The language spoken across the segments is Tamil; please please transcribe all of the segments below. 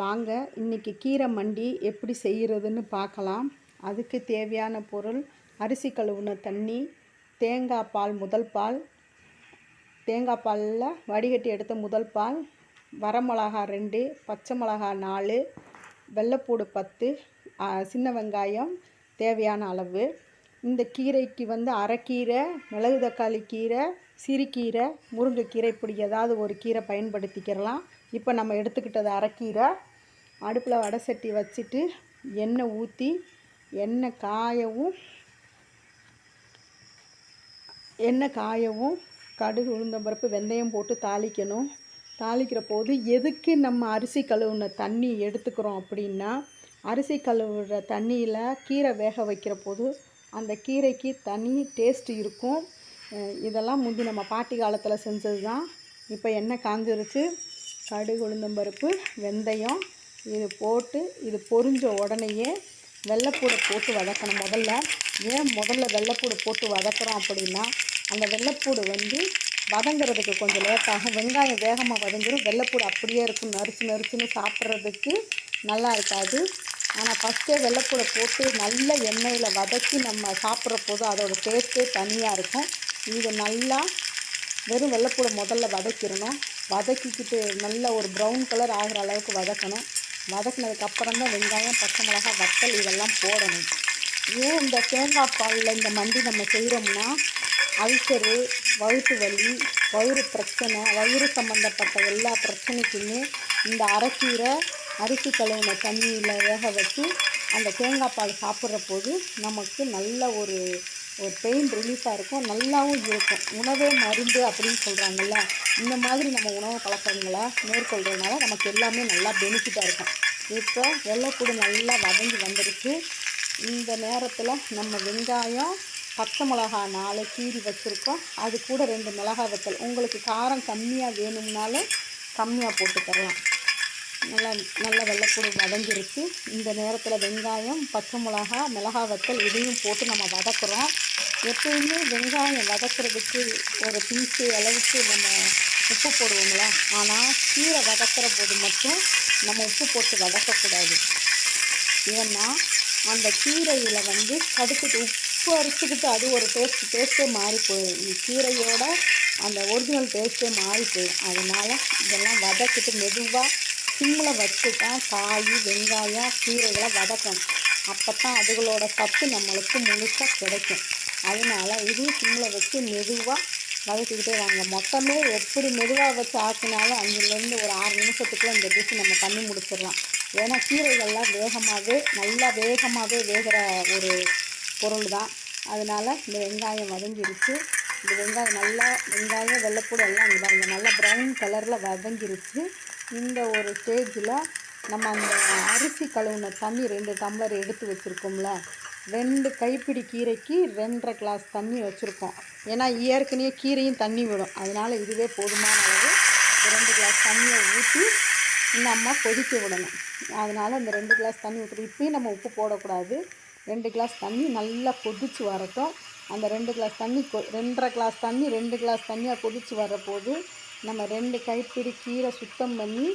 வாங்க இன்றைக்கி கீரை மண்டி எப்படி செய்கிறதுன்னு பார்க்கலாம். அதுக்கு தேவையான பொருள் அரிசி கழுவுன தண்ணி தேங்காய் பால் முதல் பால் தேங்காய் பாலில் வடிகட்டி எடுத்த முதல் பால் வரமிளகா ரெண்டு பச்சை மிளகா நாலு வெள்ளைப்பூடு பத்து சின்ன வெங்காயம் தேவையான அளவு. இந்த கீரைக்கு வந்து அரைக்கீரை மிளகு தக்காளி கீரை சிறுகீரை முருங்கைக்கீரை இப்படி ஏதாவது ஒரு கீரை பயன்படுத்திக்கிறலாம். இப்போ நம்ம எடுத்துக்கிட்டது அரைக்கீரை. அடுப்பில் வடை சட்டி வச்சுட்டு எண்ணெய் ஊற்றி எண்ணெய் காயவும் எண்ணெய் காயவும் கடுகு உளுந்தம்பருப்பு வெந்தயம் போட்டு தாளிக்கணும். தாளிக்கிற போது எதுக்கு நம்ம அரிசி கழுவுன தண்ணி எடுத்துக்கிறோம் அப்படின்னா அரிசி கழுவுற தண்ணியில் கீரை வேக வைக்கிற போது அந்த கீரைக்கு தனி டேஸ்ட் இருக்கும். இதெல்லாம் முந்தி நம்ம பாட்டி காலத்தில் செஞ்சது தான் இப்போ எண்ணெய் காஞ்சிருச்சு. கடுகு உளுந்தம்பருப்பு வெந்தயம் இது போட்டு இது பொரிஞ்ச உடனேயே வெள்ளைப்பூடை போட்டு வதக்கணும். முதல்ல ஏன் முதல்ல வெள்ளைப்பூடு போட்டு வதக்குறோம் அப்படின்னா அந்த வெள்ளைப்பூடு வந்து வதங்குறதுக்கு கொஞ்சம் லேட்டாகும் வெங்காயம் வேகமாக வதங்கிடும் வெள்ளைப்பூடு அப்படியே இருக்கும். நறுச்சு நறுச்சுன்னு சாப்பிட்றதுக்கு நல்லா இருக்காது. ஆனால் ஃபஸ்ட்டே வெள்ளைப்பூடை போட்டு நல்ல எண்ணெயில் வதக்கி நம்ம சாப்பிட்ற போது அதோட டேஸ்ட்டே தனியாக இருக்கும். இது நல்லா வெறும் வெள்ளைப்பூடை முதல்ல வதக்கிடணும். வதக்கிக்கிட்டு நல்ல ஒரு ப்ரௌன் கலர் ஆகிற அளவுக்கு வதக்கணும். வதக்கினதுக்கப்புறம் தான் வெங்காயம் பச்சை மிளகாய் வத்தல் இதெல்லாம் போடணும். ஏன் இந்த தேங்காய் பாலில் இந்த மண்டி நம்ம செய்கிறோம்னா அல்சரு வயிற்று வலி வயிறு பிரச்சனை வயிறு சம்மந்தப்பட்ட எல்லா பிரச்சனைக்குமே இந்த அரைக்கீரை அரிசி கழுவின தண்ணியில் வேக வச்சு அந்த தேங்காய் பால் சாப்பிட்ற போது நமக்கு நல்ல ஒரு ஒரு பெயின் ரிலீஃபாக இருக்கும். நல்லாவும் இருக்கும். உணவே மருந்து அப்படின்னு சொல்கிறாங்கல்ல இந்த மாதிரி நம்ம உணவு பழக்கங்களை மேற்கொள்கிறதுனால நமக்கு எல்லாமே நல்லா பெனிஃபிட்டாக இருக்கும். இப்போ வெள்ளைக்கூடு நல்லா வதங்கி வந்துருச்சு. இந்த நேரத்தில் நம்ம வெங்காயம் பச்சை மிளகா நாலு கீறி வச்சுருக்கோம். அது கூட ரெண்டு மிளகா வத்தல். உங்களுக்கு காரம் கம்மியாக வேணும்னாலும் கம்மியாக போட்டுக்கரலாம் நல்லா நல்லா வெள்ளைப்பூடு வதங்கிருச்சு. இந்த நேரத்தில் வெங்காயம் பச்சை மிளகா மிளகா வத்தல் இதையும் போட்டு நம்ம வதக்குறோம். எப்பயுமே வெங்காயம் வதக்கிறதுக்கு ஒரு பீச்சு அளவுக்கு நம்ம உப்பு போடுவோம்ல. ஆனால் கீரை வதக்கிற போது மட்டும் நம்ம உப்பு போட்டு வதக்கக்கூடாது. ஏன்னா அந்த கீரையில் வந்து கடுக்குட்டு உப்பு அரிச்சுக்கிட்டு அது ஒரு டேஸ்ட் டேஸ்ட்டே மாறி போயிடும். கீரையோட அந்த ஒரிஜினல் டேஸ்ட்டே மாறி போயிடும். அதனால் இதெல்லாம் வதக்கிட்டு மெதுவாக சிம்மில் வச்சு தான் காய் வெங்காயம் கீரைகளை வதக்கணும். அப்போ தான் அதுகளோட சத்து நம்மளுக்கு முழுசாக கிடைக்கும். அதனால இதையும் சிம்மில் வச்சு மெதுவாக வதக்கிக்கிட்டே வாங்க. மொத்தமே எப்படி மெதுவாக வச்சு ஆக்கினாலும் அஞ்சுலேருந்து ஒரு ஆறு நிமிஷத்துக்குள்ளே இந்த டிஷ் நம்ம பண்ணி முடிச்சிடலாம். ஏன்னா கீரைகள்லாம் வேகமாகவே நல்லா வேகமாகவே வேகிற ஒரு பொருள் தான் அதனால் இந்த வெங்காயம் வதங்கிருச்சு. இந்த வெங்காயம் நல்லா வெங்காயம் வெள்ளைப்பூடு எல்லாம் இங்கே பாருங்கள் நல்லா ப்ரௌன் கலரில் வதங்கிருச்சு. இந்த ஒரு ஸ்டேஜில் நம்ம அந்த அரிசி கழுவுன தண்ணி ரெண்டு டம்ளர் எடுத்து வச்சுருக்கோம்ல. ரெண்டு கைப்பிடி கீரைக்கு ரெண்டரை கிளாஸ் தண்ணி வச்சுருக்கோம். ஏன்னா ஏற்கனவே கீரையும் தண்ணி விடும். அதனால் இதுவே போதுமான அளவு ரெண்டு கிளாஸ் தண்ணியை ஊற்றி நம்ம கொதிக்க விடணும். அதனால் இந்த ரெண்டு கிளாஸ் தண்ணி ஊற்றி இப்பயும் நம்ம உப்பு போடக்கூடாது. ரெண்டு கிளாஸ் தண்ணி நல்லா கொதிச்சு வரட்டும். அந்த ரெண்டு கிளாஸ் தண்ணி கொ ரெண்டரை கிளாஸ் தண்ணி ரெண்டு கிளாஸ் தண்ணியாக கொதிச்சு போது நம்ம ரெண்டு கைப்பிடி கீரை சுத்தம் பண்ணி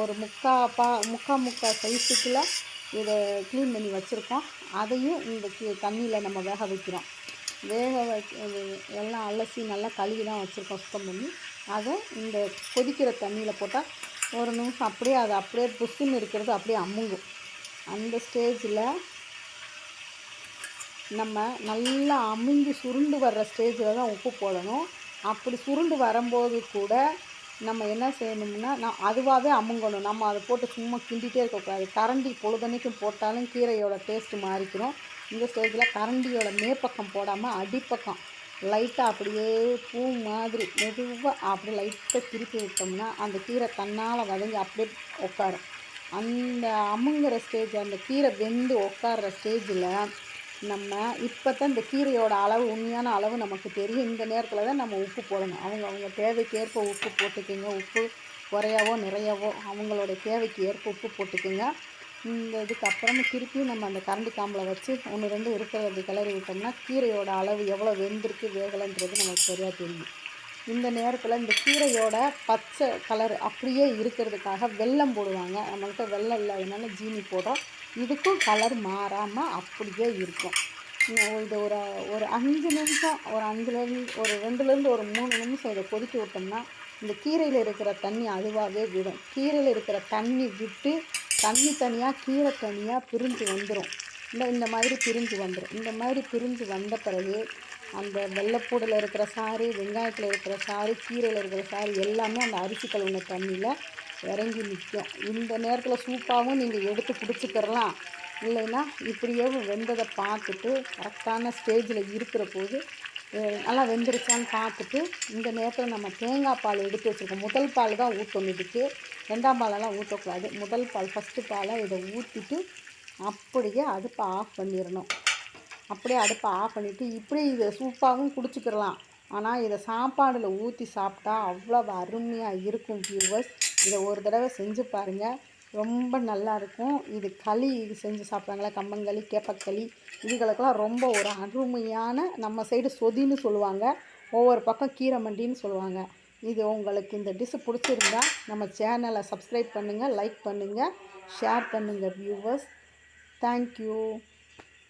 ஒரு முக்கா பா முக்கா முக்கா சைஸுக்குள்ள இதை க்ளீன் பண்ணி வச்சுருக்கோம். அதையும் இந்த கீ தண்ணியில் நம்ம வேக வைக்கிறோம். வேக வைக்க எல்லாம் அலசி நல்லா கழுவி தான் வச்சுருக்கோம் சுத்தம் பண்ணி. அதை இந்த கொதிக்கிற தண்ணியில் போட்டால் ஒரு நிமிஷம் அப்படியே அது அப்படியே புஷ்ஷுன்னு இருக்கிறது அப்படியே அமுங்கும். அந்த ஸ்டேஜில் நம்ம நல்லா அமுங்கி சுருண்டு வர்ற ஸ்டேஜில் தான் உப்பு போடணும். அப்படி சுருண்டு வரும்போது கூட நம்ம என்ன செய்யணும்னா நான் அதுவாகவே அமுங்கணும். நம்ம அதை போட்டு சும்மா கிண்டிகிட்டே இருக்கக்கூடாது. கரண்டி பொழுதன்னைக்கும் போட்டாலும் கீரையோட டேஸ்ட்டு மாறிக்கிறோம் இந்த ஸ்டேஜில் கரண்டியோட மேற்பக்கம் போடாமல் அடிப்பக்கம் லைட்டாக அப்படியே பூ மாதிரி மெதுவாக அப்படியே லைட்டாக திருப்பி விட்டோம்னா அந்த கீரை தன்னால் வதங்கி அப்படியே உட்காரும். அந்த அமுங்குற ஸ்டேஜ் அந்த கீரை வெந்து உட்கார்ற ஸ்டேஜில் நம்ம இப்போ தான் இந்த கீரையோட அளவு உண்மையான அளவு நமக்கு தெரியும். இந்த நேரத்தில் தான் நம்ம உப்பு போடணும். அவங்க அவங்க தேவைக்கேற்ப உப்பு போட்டுக்கோங்க. உப்பு குறையாவோ நிறையாவோ அவங்களோட தேவைக்கு ஏற்ப உப்பு போட்டுக்கோங்க. இந்த இதுக்கப்புறமா திருப்பியும் நம்ம அந்த கரண்டி காம்பில் வச்சு ஒன்று ரெண்டு இருக்கிறது கிளறி விட்டோம்னா கீரையோட அளவு எவ்வளோ வெந்திருக்கு வேகலைன்றது நமக்கு சரியாக தெரியும். இந்த நேரத்தில் இந்த கீரையோட பச்சை கலர் அப்படியே இருக்கிறதுக்காக வெல்லம் போடுவாங்க. நம்மள்கிட்ட வெள்ளம் இல்லாதனால ஜீனி போடுறோம். இதுக்கும் கலர் மாறாமல் அப்படியே இருக்கும். இது ஒரு ஒரு அஞ்சு நிமிஷம் ஒரு அஞ்சுலேருந்து ஒரு ரெண்டுலேருந்து ஒரு மூணு நிமிஷம் இதை கொதிக்க விட்டோம்னா இந்த கீரையில் இருக்கிற தண்ணி அதுவாகவே விடும். கீரையில் இருக்கிற தண்ணி விட்டு தண்ணி தனியாக கீரை தனியாக பிரிஞ்சு வந்துடும் இந்த இந்த மாதிரி பிரிஞ்சு வந்துடும் இந்த மாதிரி பிரிஞ்சு வந்த பிறகு அந்த வெள்ளைப்பூடில் இருக்கிற சாறு வெங்காயத்தில் இருக்கிற சாறு கீரையில் இருக்கிற சாறு எல்லாமே அந்த அரிசி கழுவுன தண்ணியில் இறங்கி நிற்கும் இந்த நேரத்தில் சூப்பாகவும் நீங்கள் எடுத்து குடிச்சுக்கிறலாம் இல்லைன்னா இப்படியே வெந்ததை பார்த்துட்டு கரெக்டான ஸ்டேஜில் இருக்கிற போது நல்லா வெந்துருச்சான்னு பார்த்துட்டு இந்த நேரத்தில் நம்ம தேங்காய் பால் எடுத்து வச்சுருக்கோம். முதல் பால் தான் ஊற்றணும் இதுக்கு. ரெண்டாம் பாலெல்லாம் ஊற்றக்கூடாது முதல் பால் ஃபஸ்ட்டு பாலை இதை ஊற்றிட்டு அப்படியே அடுப்பை ஆஃப் பண்ணிடணும். அப்படியே அடுப்பை ஆஃப் பண்ணிவிட்டு இப்படி இதை சூப்பாகவும் குடிச்சிக்கிறலாம் ஆனால் இதை சாப்பாடில் ஊற்றி சாப்பிட்டா அவ்வளோ அருமையாக இருக்கும் வியூவர்ஸ் இதை ஒரு தடவை செஞ்சு பாருங்கள் ரொம்ப நல்லா இருக்கும். இது களி செஞ்சு சாப்பிட்றாங்களா கம்பங்களி கேப்பக்களி இதுகளுக்கெல்லாம் ரொம்ப ஒரு அருமையான நம்ம சைடு சொதின்னு சொல்லுவாங்க. ஒவ்வொரு பக்கம் கீரை மண்டின்னு சொல்லுவாங்க. இது உங்களுக்கு இந்த டிஷ்ஷு பிடிச்சிருந்தா நம்ம சேனலை சப்ஸ்கிரைப் பண்ணுங்கள் லைக் பண்ணுங்கள் ஷேர் பண்ணுங்கள் வியூவர்ஸ் தேங்க்யூ